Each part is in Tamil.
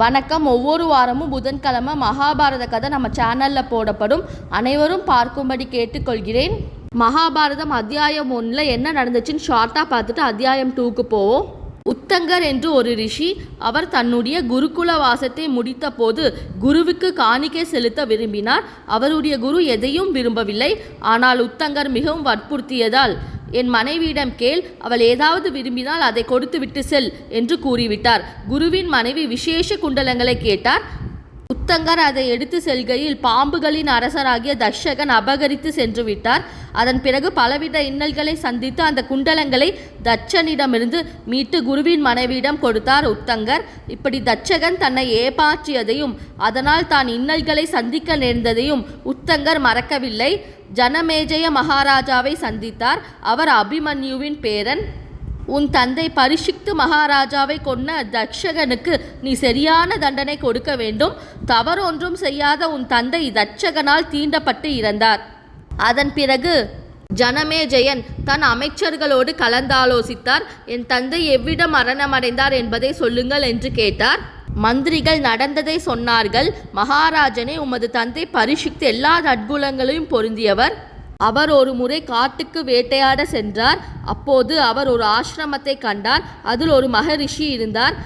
வணக்கம். ஒவ்வொரு வாரமும் புதன்கிழமை மகாபாரத கதை நம்ம சேனலில் போடப்படும். அனைவரும் பார்க்கும்படி கேட்டுக்கொள்கிறேன். மகாபாரதம் அத்தியாயம் ஒன்றில் என்ன நடந்துச்சுன்னு ஷார்ட்டாக பார்த்துட்டு அத்தியாயம் டூக்கு போவோம். உத்தங்கர் என்று ஒரு ரிஷி அவர் தன்னுடைய குருகுல வாசத்தை முடித்த போது குருவுக்கு காணிக்கை செலுத்த விரும்பினார். அவருடைய குரு எதையும் விரும்பவில்லை. ஆனால் உத்தங்கர் மிகவும் வற்புறுத்தியதால் என் மனைவியிடம் கேள் அவள் ஏதாவது விரும்பினால் அதை கொடுத்து விட்டு செல் என்று கூறிவிட்டார். குருவின் மனைவி விசேஷ குண்டலங்களை கேட்டார். உத்தங்கர் அதை எடுத்து செல்கையில் பாம்புகளின் அரசராகிய தர்ஷகன் அபகரித்து சென்று விட்டார். அதன் பிறகு பலவித இன்னல்களை சந்தித்து அந்த குண்டலங்களை தட்சனிடமிருந்து மீட்டு குருவின் மனைவியிடம் கொடுத்தார் உத்தங்கர். இப்படி தட்சகன் தன்னை ஏமாற்றியதையும் அதனால் தான் இன்னல்களை சந்திக்க நேர்ந்ததையும் உத்தங்கர் மறக்கவில்லை. ஜனமேஜய மகாராஜாவை சந்தித்தார். அவர் அபிமன்யுவின் பேரன். உன் தந்தை பரிஷிக்து மகாராஜாவை கொன்ன தட்சகனுக்கு நீ சரியான தண்டனை கொடுக்க வேண்டும். தவறொன்றும் செய்யாத உன் தந்தை தட்சகனால் தீண்டப்பட்டு இறந்தார். அதன் பிறகு ஜனமேஜயன் தன் அமைச்சர்களோடு கலந்தாலோசித்தார். என் தந்தை எவ்விடம் மரணமடைந்தார் என்பதை சொல்லுங்கள் என்று கேட்டார். மந்திரிகள் நடந்ததை சொன்னார்கள். மகாராஜனே உமது தந்தை பரிஷிக்து எல்லா நற்குணங்களையும் பொருந்தியவர். அவர் ஒரு முறை காட்டுக்கு வேட்டையாட சென்றார். அப்போது அவர் ஒரு ஆசிரமத்தை கண்டார். அதில் ஒரு மகரிஷி இருந்தார்.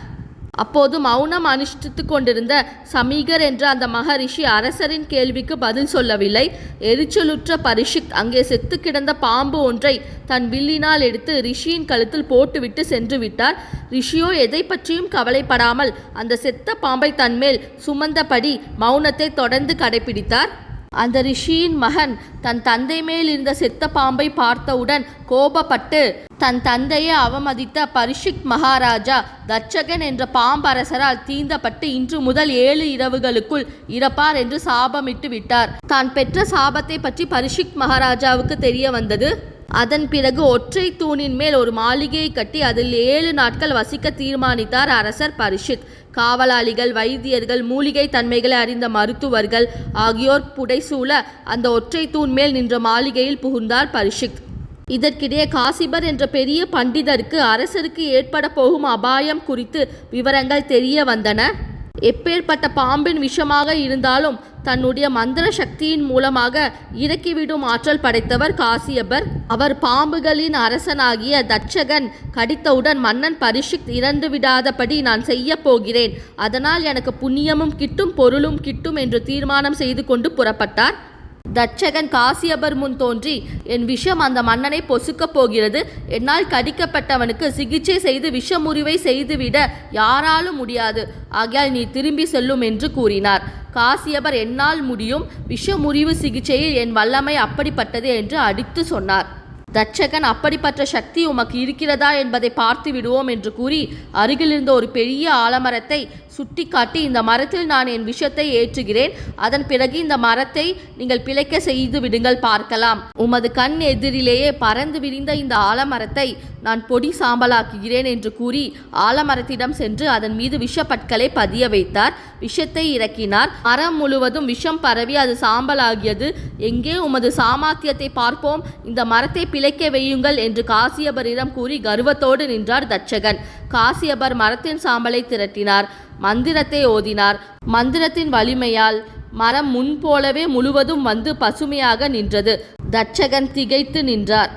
அப்போது மௌனம் அனுஷ்டித்து கொண்டிருந்த சமீகர் என்ற அந்த மகரிஷி அரசரின் கேள்விக்கு பதில் சொல்லவில்லை. எரிச்சலுற்ற பரிஷிக் அங்கே செத்து கிடந்த பாம்பு ஒன்றை தன் வில்லினால் எடுத்து ரிஷியின் கழுத்தில் போட்டுவிட்டு சென்று விட்டார். ரிஷியோ எதை பற்றியும் கவலைப்படாமல் அந்த செத்த பாம்பை தன்மேல் சுமந்தபடி மௌனத்தை தொடர்ந்து கடைபிடித்தார் அந்த ரிஷியின் மகன் தன் தந்தை மேல் இருந்த செத்த பாம்பை பார்த்தவுடன் கோபப்பட்டு தன் தந்தையை அவமதித்த பரிஷிக் மகாராஜா தட்சகன் என்ற பாம்பரசரால் தீந்தப்பட்டு இன்று முதல் ஏழு இரவுகளுக்குள் இறப்பார் என்று சாபமிட்டு விட்டார். தான் பெற்ற சாபத்தை பற்றி பரிஷிக் மகாராஜாவுக்கு தெரிய வந்தது. அதன் பிறகு ஒற்றை தூணின் மேல் ஒரு மாளிகையை கட்டி அதில் ஏழு நாட்கள் வசிக்க தீர்மானித்தார் அரசர் பரிஷித் காவலாளிகள் வைத்தியர்கள் மூலிகை தன்மைகளை அறிந்த மருத்துவர்கள் ஆகியோர் புடைசூழ அந்த ஒற்றை தூண் மேல் நின்ற மாளிகையில் புகுந்தார் பரிஷித். இதற்கிடையே காசிபர் என்ற பெரிய பண்டிதருக்கு அரசருக்கு ஏற்பட போகும் அபாயம் குறித்து விவரங்கள் தெரிய வந்தன. எப்பேற்பட்ட பாம்பின் விஷமாக இருந்தாலும் தன்னுடைய மந்திர சக்தியின் மூலமாக இறக்கிவிடும் ஆற்றல் படைத்தவர் காசியபர் அவர் பாம்புகளின் அரசனாகிய தட்சகன் கடித்தவுடன் மன்னன் பரிஷிக் இறந்து விடாதபடி நான் செய்ய போகிறேன். அதனால் எனக்கு புண்ணியமும் கிட்டும் பொருளும் கிட்டும் என்று தீர்மானம் செய்து கொண்டு புறப்பட்டார். தட்சகன் காசியபர் முன் தோன்றி என் விஷம் அந்த மன்னனை பொசுக்கப் போகிறது. என்னால் கடிக்கப்பட்டவனுக்கு சிகிச்சை செய்து விஷமுறிவை செய்துவிட யாராலும் முடியாது. ஆகையால் நீ திரும்பி செல்லும் என்று கூறினார். காசியபர் என்னால் முடியும். விஷமுறிவு சிகிச்சையில் என் வல்லமை அப்படிப்பட்டது என்று அடித்து சொன்னார். தட்சகன் அப்படிப்பட்ட சக்தி உமக்கு இருக்கிறதா என்பதை பார்த்து விடுவோம் என்று கூறி அருகிலிருந்த ஒரு பெரிய ஆலமரத்தை சுட்டிக்காட்டி இந்த மரத்தில் நான் என் விஷத்தை ஏற்றுகிறேன். அதன் பிறகு இந்த மரத்தை நீங்கள் பிழைக்க செய்து விடுங்கள் பார்க்கலாம். உமது கண் எதிரிலேயே பறந்து விரிந்த இந்த ஆலமரத்தை நான் பொடி சாம்பலாக்குகிறேன் என்று கூறி ஆலமரத்திடம் சென்று அதன் மீது விஷப்பற்களை பதிய வைத்தார். விஷத்தை இறக்கினார். மரம் முழுவதும் விஷம் பரவி அது சாம்பலாகியது. எங்கே உமது சாமாத்தியத்தை பார்ப்போம்? இந்த மரத்தை பிழைக்க வையுங்கள் என்று காசியபரிடம் கூறி கர்வத்தோடு நின்றார் தட்சகன். காசியபர் மரத்தின் சாம்பலை திரட்டினார். மந்திரத்தை ஓதினார். மந்திரத்தின் வலிமையால் மரம் முன்போலவே முழுவதும் வந்து பசுமையாக நின்றது. தட்சகன் திகைத்து நின்றார்.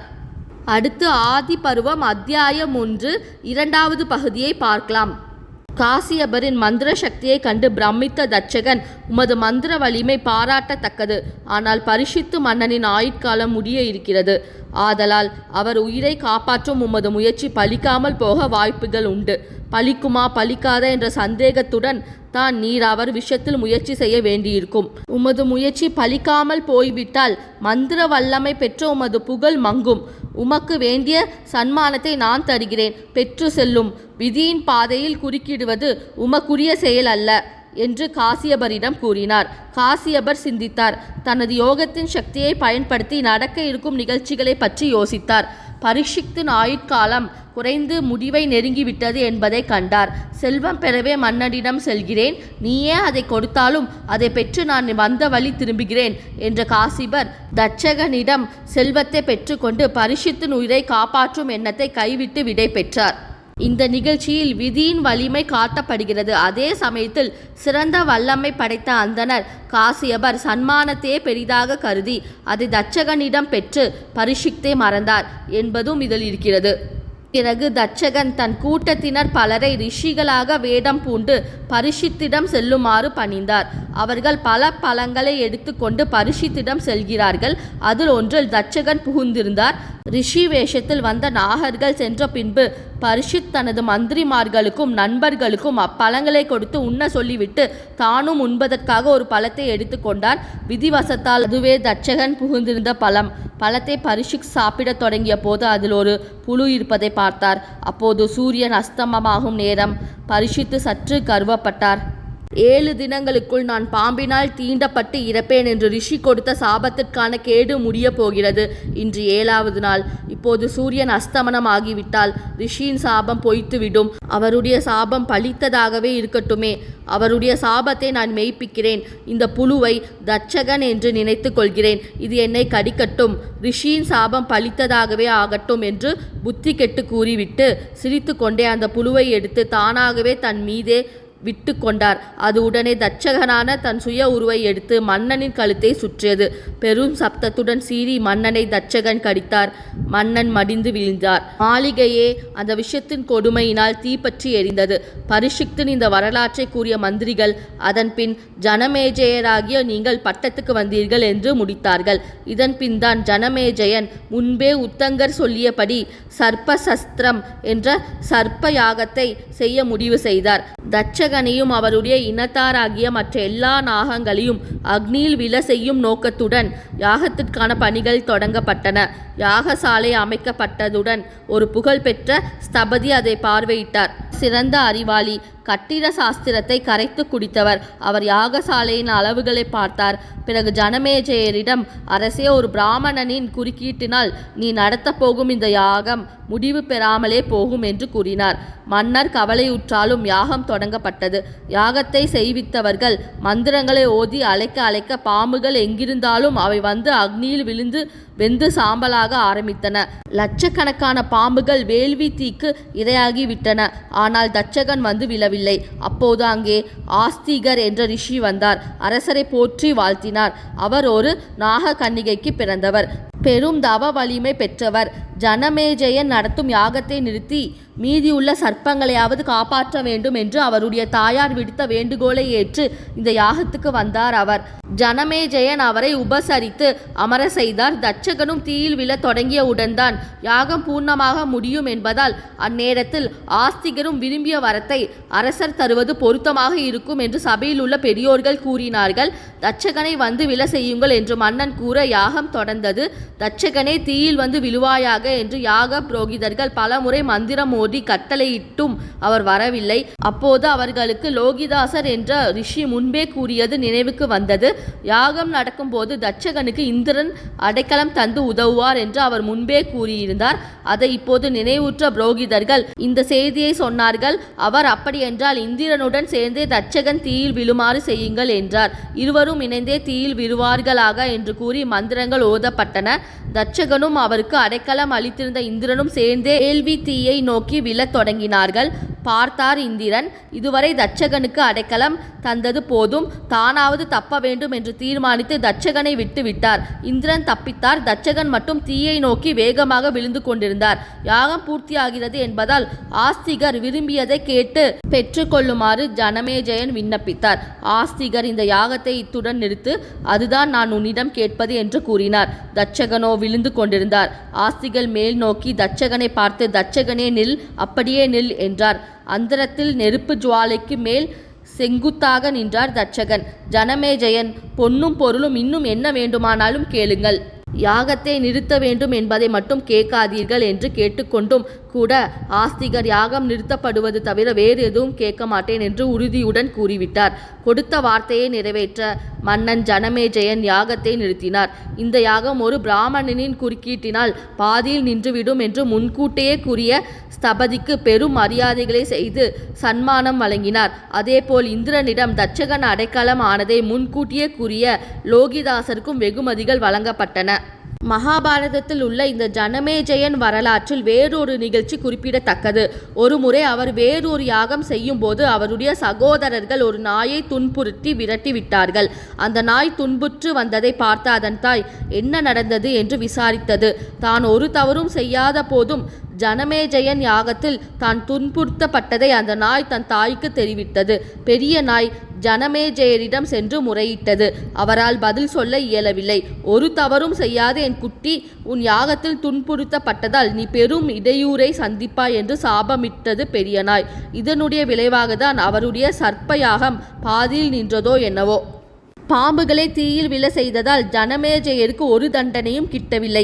அடுத்து ஆதி பருவம் அத்தியாயம் ஒன்று இரண்டாவது பகுதியை பார்க்கலாம். காசியபரின் மந்திர சக்தியை கண்டு பிரமித்த தட்சகன் உமது மந்திர வலிமை பாராட்டத்தக்கது. ஆனால் பரிசித்து மன்னனின் ஆயுட்காலம் முடிய இருக்கிறது. ஆதலால் அவர் உயிரை காப்பாற்றும் உமது முயற்சி பலிக்காமல் போக வாய்ப்புகள் உண்டு. பலிக்குமா பலிக்காத என்ற சந்தேகத்துடன் தான் நீர் அவர் விஷயத்தில் முயற்சி செய்ய வேண்டியிருக்கும். உமது முயற்சி பலிக்காமல் போய்விட்டால் மந்திர வல்லமை பெற்ற உமது புகழ் மங்கும். உமக்கு வேண்டிய சன்மானத்தை நான் தருகிறேன். பெற்று செல்லும். விதியின் பாதையில் குறுக்கிடுவது உமக்குரிய செயல் அல்ல என்று காசியபரிடம் கூறினார். காசியபர் சிந்தித்தார். தனது யோகத்தின் சக்தியை பயன்படுத்தி நடக்க இருக்கும் நிகழ்ச்சிகளை பற்றி யோசித்தார். பரீட்சித்தின் ஆயுட்காலம் குறைந்து முடிவை நெருங்கிவிட்டது என்பதை கண்டார். செல்வம் பெறவே மன்னனிடம் செல்கிறேன். நீயே அதை கொடுத்தாலும் அதை பெற்று நான் வந்த வழி திரும்புகிறேன் என்ற காசிபர் தட்சகனிடம் செல்வத்தை பெற்றுக்கொண்டு பரிஷித்தின் உயிரை காப்பாற்றும் எண்ணத்தை கைவிட்டு விடை பெற்றார். இந்த நிகழ்ச்சியில் விதியின் வலிமை காட்டப்படுகிறது. அதே சமயத்தில் சிறந்த வல்லமை படைத்த அந்தணர் காசியபர் சன்மானத்தையே பெரிதாக கருதி அதை தச்சகனிடம் பெற்று பரிஷிக்தே மறந்தார் என்பதும் இதில் இருக்கிறது. பிறகு தட்சகன் தன் கூட்டத்தினர் பலரை ரிஷிகளாக வேடம் பூண்டு பரிஷித்திடம் செல்லுமாறு பணிந்தார். அவர்கள் பல பழங்களை எடுத்துக்கொண்டு பரிஷித்திடம் செல்கிறார்கள். அதில் ஒன்றில் தட்சகன் புகுந்திருந்தார். ரிஷி வேஷத்தில் வந்த நாகர்கள் சென்ற பின்பு பரிஷித் தனது மந்திரிமார்களுக்கும் நண்பர்களுக்கும் அப்பழங்களை கொடுத்து உண்ண சொல்லிவிட்டு தானும் உண்பதற்காக ஒரு பழத்தை எடுத்துக்கொண்டார் விதிவசத்தால் அதுவே தட்சகன் புகுந்திருந்த பழம். பழத்தை பரிஷிக் சாப்பிடத் தொடங்கிய போது அதில் ஒரு புழு இருப்பதை பார்த்தார். அப்போது சூரியன் அஸ்தமமாகும் நேரம் பரிஷித்து சற்று கருவப்பட்டார். ஏழு தினங்களுக்குள் நான் பாம்பினால் தீண்டப்பட்டு இறப்பேன் என்று ரிஷி கொடுத்த சாபத்திற்கான கேடு முடிய போகிறது. இன்று ஏழாவது நாள். இப்போது சூரியன் அஸ்தமனம் ஆகிவிட்டால் ரிஷியின் சாபம் பொய்த்துவிடும். அவருடைய சாபம் பலித்ததாகவே இருக்கட்டுமே. அவருடைய சாபத்தை நான் மெய்ப்பிக்கிறேன். இந்த புழுவை தட்சகன் என்று நினைத்து கொள்கிறேன். இது என்னை கடிக்கட்டும். ரிஷியின் சாபம் பலித்ததாகவே ஆகட்டும் என்று புத்தி கெட்டு கூறிவிட்டு சிரித்து கொண்டே அந்த புழுவை எடுத்து தானாகவே தன் மீதே விட்டு கொண்டார் அது உடனே தட்சகனான தன் சுய உருவை எடுத்து மன்னனின் கழுத்தை சுற்றியது. பெரும் சப்தத்துடன் சீறி மன்னனை தட்சகன் கடித்தார். மன்னன் மடிந்து விழுந்தார். மாளிகையே அந்த விஷயத்தின் கொடுமையினால் தீப்பற்றி எரிந்தது. பரிஷிக்தின் இந்த வரலாற்றை கூறிய மந்திரிகள் அதன் பின் ஜனமேஜயராகிய நீங்கள் பட்டத்துக்கு வந்தீர்கள் என்று முடித்தார்கள். இதன் பின் தான் ஜனமேஜயன் முன்பே உத்தங்கர் சொல்லியபடி சர்ப்ப சஸ்திரம் என்ற சர்ப்ப யாகத்தை செய்ய முடிவு செய்தார். தட்சக தட்சகனையும் அவருடைய இனத்தாராகிய மற்ற எல்லா நாகங்களையும் அக்னியில் விழ செய்யும் நோக்கத்துடன் யாகத்திற்கான பணிகள் தொடங்கப்பட்டன. யாகசாலை அமைக்கப்பட்டதுடன் ஒரு புகழ்பெற்ற ஸ்தபதி அதை பார்வையிட்டார். சிறந்த அறிவாளி கட்டிட சாஸ்திரத்தை கரைத்து குடித்தவர். அவர் யாகசாலையின் அளவுகளை பார்த்தார். பிறகு ஜனமேஜயரிடம் அரசே ஒரு பிராமணனின் குறுக்கீட்டினால் நீ நடத்தப் போகும் இந்த யாகம் முடிவு பெறாமலே போகும் என்று கூறினார். மன்னர் கவலையுற்றாலும் யாகம் தொடங்கப்பட்டது. யாகத்தை செய்வித்தவர்கள் மந்திரங்களை ஓதி அழைக்க அழைக்க பாம்புகள் எங்கிருந்தாலும் அவை வந்து அக்னியில் விழுந்து வெந்து சாம்பலாக ஆரம்பித்தன. லட்சக்கணக்கான பாம்புகள் வேள்வி தீக்கு இரையாகிவிட்டன. ஆனால் தட்சகன் வந்து விழவில்லை. அப்போது அங்கே ஆஸ்திகர் என்ற ரிஷி வந்தார். அரசரை போற்றி வாழ்த்தினார். அவர் ஒரு நாக கன்னிகைக்கு பிறந்தவர். பெரும் தவ வலிமை பெற்றவர். ஜனமேஜயன் நடத்தும் யாகத்தை நிறுத்தி மீதியுள்ள சர்ப்பங்களையாவது காப்பாற்ற வேண்டும் என்று அவருடைய தாயார் விடுத்த வேண்டுகோளை ஏற்று இந்த யாகத்துக்கு வந்தார் அவர். ஜனமேஜயன் அவரை உபசரித்து அமர செய்தார். தட்சகனும் தீயில் விழ தொடங்கியவுடன் தான் யாகம் பூர்ணமாக முடியும் என்பதால் அந்நேரத்தில் ஆஸ்திகரும் விரும்பிய வரத்தை அரசர் தருவது பொருத்தமாக இருக்கும் என்று சபையில் உள்ள பெரியோர்கள் கூறினார்கள். தட்சகனை வந்து விழ செய்யுங்கள் என்று மன்னன் கூற யாகம் தொடர்ந்தது. தட்சகனே தீயில் வந்து விழுவாயாக என்று யாக புரோகிதர்கள் பலமுறை மந்திரம் மோதி கட்டளையிட்டும் அவர் வரவில்லை. அப்போது அவர்களுக்கு லோகிதாசர் என்ற ரிஷி முன்பே கூறியது நினைவுக்கு வந்தது. யாகம் நடக்கும்போது தட்சகனுக்கு இந்திரன் அடைக்கலம் தந்து உதவுவார் என்று அவர் முன்பே கூறியிருந்தார். அதை இப்போது நினைவுற்ற புரோகிதர்கள் இந்த செய்தியை சொன்னார்கள். அவர் அப்படியென்றால் இந்திரனுடன் சேர்ந்தே தட்சகன் தீயில் விழுமாறு செய்யுங்கள் என்றார். இருவரும் இணைந்தே தீயில் விழுவார்களாக என்று கூறி மந்திரங்கள் ஓதப்பட்டன. தட்சகனும் அவருக்கு அடைக்கலம் அளித்திருந்த இந்திரனும் சேர்ந்தே கேள்வி தீயை நோக்கி விழத் தொடங்கினார்கள். பார்த்தார் இந்திரன் இதுவரை தட்சகனுக்கு அடைக்கலம் தந்தது போதும். தானாவது தப்ப வேண்டும் என்று தீர்மானித்து தட்சகனை விட்டு விட்டார். இந்திரன் தப்பித்தார். தட்சகன் மட்டும் தீயை நோக்கி வேகமாக விழுந்து கொண்டிருந்தார். யாகம் பூர்த்தியாகிறது என்பதால் ஆஸ்திகர் விரும்பியதை கேட்டு பெற்றுக்கொள்ளுமாறு ஜனமேஜயன் விண்ணப்பித்தார். ஆஸ்திகர் இந்த யாகத்தை இத்துடன் நிறுத்து அதுதான் நான் உன்னிடம் கேட்பது என்று கூறினார். தட்சகனோ விழுந்து கொண்டிருந்தார். ஆஸ்திகள் மேல் நோக்கி தட்சகனை பார்த்து தட்சகனே நில் அப்படியே நில் என்றார். அந்தரத்தில் நெருப்பு ஜுவாலைக்கு மேல் செங்குத்தாக நின்றார் தட்சகன். ஜனமேஜயன் பொன்னும் பொருளும் இன்னும் என்ன வேண்டுமானாலும் கேளுங்கள். யாகத்தை நிறுத்த வேண்டும் என்பதை மட்டும் கேட்காதீர்கள் என்று கேட்டுக்கொண்டும் கூட ஆஸ்திகர் யாகம் நிறுத்தப்படுவது தவிர வேறு எதுவும் கேட்க மாட்டேன் என்று உறுதியுடன் கூறிவிட்டார். கொடுத்த வார்த்தையை நிறைவேற்ற மன்னன் ஜனமேஜயன் யாகத்தை நிறுத்தினார். இந்த யாகம் ஒரு பிராமணனின் குறுக்கீட்டினால் பாதியில் நின்றுவிடும் என்று முன்கூட்டியே கூறிய ஸ்தபதிக்கு பெரும் மரியாதைகளை செய்து சன்மானம் வழங்கினார். அதேபோல் இந்திரனிடம் தட்சகன் அடைக்கலம் ஆனதை முன்கூட்டியே கூறிய லோகிதாசருக்கும் வெகுமதிகள் வழங்கப்பட்டன. மகாபாரதத்தில் உள்ள இந்த ஜனமேஜயன் வரலாற்றில் வேறொரு நிகழ்ச்சி குறிப்பிடத்தக்கது. ஒருமுறை அவர் வேறொரு யாகம் செய்யும் போது அவருடைய சகோதரர்கள் ஒரு நாயை துன்புறுத்தி விரட்டி விட்டார்கள். அந்த நாய் துன்புற்று வந்ததை பார்த்த அதன் தாய் என்ன நடந்தது? என்று விசாரித்தது. தான் ஒரு தவறும் செய்யாத போதும் ஜனமேஜயன் யாகத்தில் தான் துன்புறுத்தப்பட்டதை அந்த நாய் தன் தாய்க்கு தெரிவித்தது. பெரிய நாய் ஜனமேஜயரிடம் சென்று முறையிட்டது. அவரால் பதில் சொல்ல இயலவில்லை. ஒரு தவறும் செய்யாத என் குட்டி உன் யாகத்தில் துன்புறுத்தப்பட்டதால் நீ பெரும் இடையூரை சந்திப்பாய் என்று சாபமிட்டது பெரிய நாய். இதனுடைய விளைவாக தான் அவருடைய சர்ப்ப யாகம் பாதியில் நின்றதோ என்னவோ. பாம்புகளை தீயில் விழ செய்ததால் ஜனமேஜயருக்கு ஒரு தண்டனையும் கிட்டவில்லை.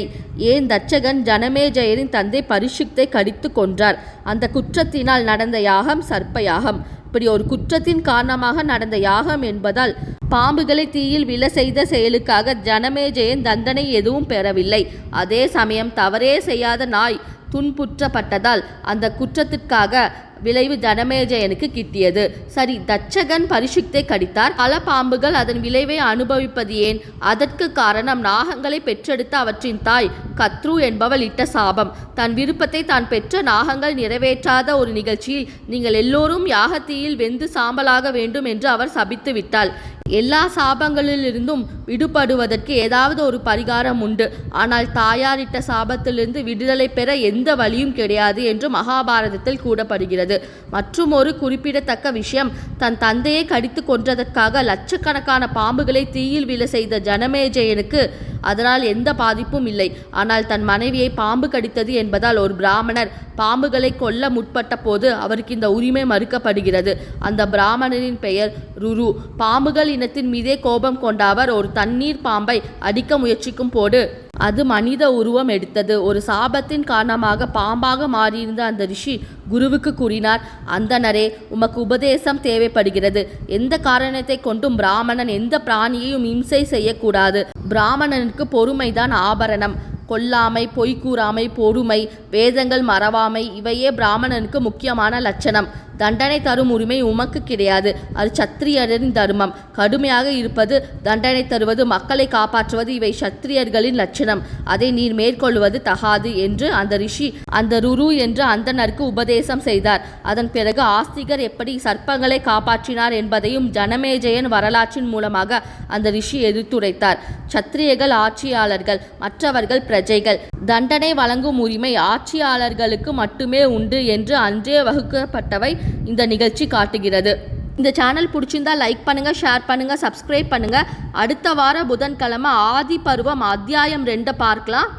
ஏன் தச்சகன் ஜனமேஜயரின் தந்தை பரிசுத்தை கடித்து கொன்றார்? அந்த குற்றத்தினால் நடந்த யாகம் சர்ப்ப யாகம் இப்படி ஒரு குற்றத்தின் காரணமாக நடந்த யாகம் என்பதால் பாம்புகளை தீயில் விழ செய்த செயலுக்காக ஜனமேஜயன் தண்டனை எதுவும் பெறவில்லை. அதே சமயம் தவறே செய்யாத நாய் துன்புற்றப்பட்டதால் அந்த குற்றத்திற்காக விளைவு தனமேஜயனுக்கு கிட்டியது. சரி தட்சகன் பரிசுத்தை கடித்தார். பல பாம்புகள் அதன் விளைவை அனுபவிப்பது ஏன்? அதற்கு காரணம் நாகங்களை பெற்றெடுத்த அவற்றின் தாய் கத்ரு என்பவள் இட்ட சாபம். தன் விருப்பத்தை தான் பெற்ற நாகங்கள் நிறைவேற்றாத ஒரு நிகழ்ச்சியில் நீங்கள் எல்லோரும் யாகத்தீயில் வெந்து சாம்பலாக வேண்டும் என்று அவர் சபித்து விட்டாள். எல்லா சாபங்களிலிருந்தும் விடுபடுவதற்கு ஏதாவது ஒரு பரிகாரம் உண்டு. ஆனால் தாயாரிட்ட சாபத்திலிருந்து விடுதலை பெற எந்த வழியும் கிடையாது என்று மகாபாரதத்தில் கூறப்படுகிறது. மற்றும் ஒரு குறிப்பிடத்தக்க விஷயம் தன் தந்தையை கடித்து கொன்றதற்காக லட்சக்கணக்கான பாம்புகளை தீயில் விழ செய்த ஜனமேஜயனுக்கு அதனால் எந்த பாதிப்பும் இல்லை. ஆனால் தன் மனைவியை பாம்பு கடித்தது என்பதால் ஒரு பிராமணர் பாம்புகளை கொல்ல முற்பட்ட போது அவருக்கு இந்த உரிமை மறுக்கப்படுகிறது. அந்த பிராமணரின் பெயர் ருரு. பாம்புகள் இனத்தின் மீதே கோபம் கொண்ட அவர் ஒரு தண்ணீர் பாம்பை அடிக்க முயற்சிக்கும் போது அது மனித உருவம் எடுத்தது. ஒரு சாபத்தின் காரணமாக பாம்பாக மாறியிருந்த அந்த ரிஷி குருவுக்கு கூறினார் அந்தனரே உமக்கு உபதேசம் தேவைப்படுகிறது. எந்த காரணத்தை கொண்டும் பிராமணன் எந்த பிராணியையும் இம்சை செய்யக்கூடாது. பிராமணனுக்கு பொறுமைதான் ஆபரணம். கொல்லாமை பொய் கூறாமை பொறுமை வேதங்கள் மறவாமை இவையே பிராமணனுக்கு முக்கியமான லட்சணம். தண்டனை தரும் உரிமை உமக்கு கிடையாது. அது சத்திரியரின் தர்மம். கடுமையாக இருப்பது தண்டனை தருவது மக்களை காப்பாற்றுவது இவை சத்திரியர்களின் லட்சணம். அதை நீர் மேற்கொள்வது தகாது என்று அந்த ரிஷி அந்த ருரு என்று அந்தனருக்கு உபதேசம் செய்தார். அதன் பிறகு ஆஸ்திகர் எப்படி சர்ப்பங்களை காப்பாற்றினார் என்பதையும் ஜனமேஜயன் வரலாற்றின் மூலமாக அந்த ரிஷி எடுத்துரைத்தார். சத்திரியர்கள் ஆட்சியாளர்கள் மற்றவர்கள் பிரஜைகள் தண்டனை வழங்கும் உரிமை ஆட்சியாளர்களுக்கு மட்டுமே உண்டு என்று அன்றே வகுக்கப்பட்டவை இந்த நிகழ்ச்சி காட்டுகிறது. இந்த சேனல் பிடிச்சிருந்தா லைக் பண்ணுங்கள் ஷேர் பண்ணுங்கள் சப்ஸ்கிரைப் பண்ணுங்கள் அடுத்த வார புதன்கிழமை ஆதி பருவம் அத்தியாயம் ரெண்டை பார்க்கலாம்.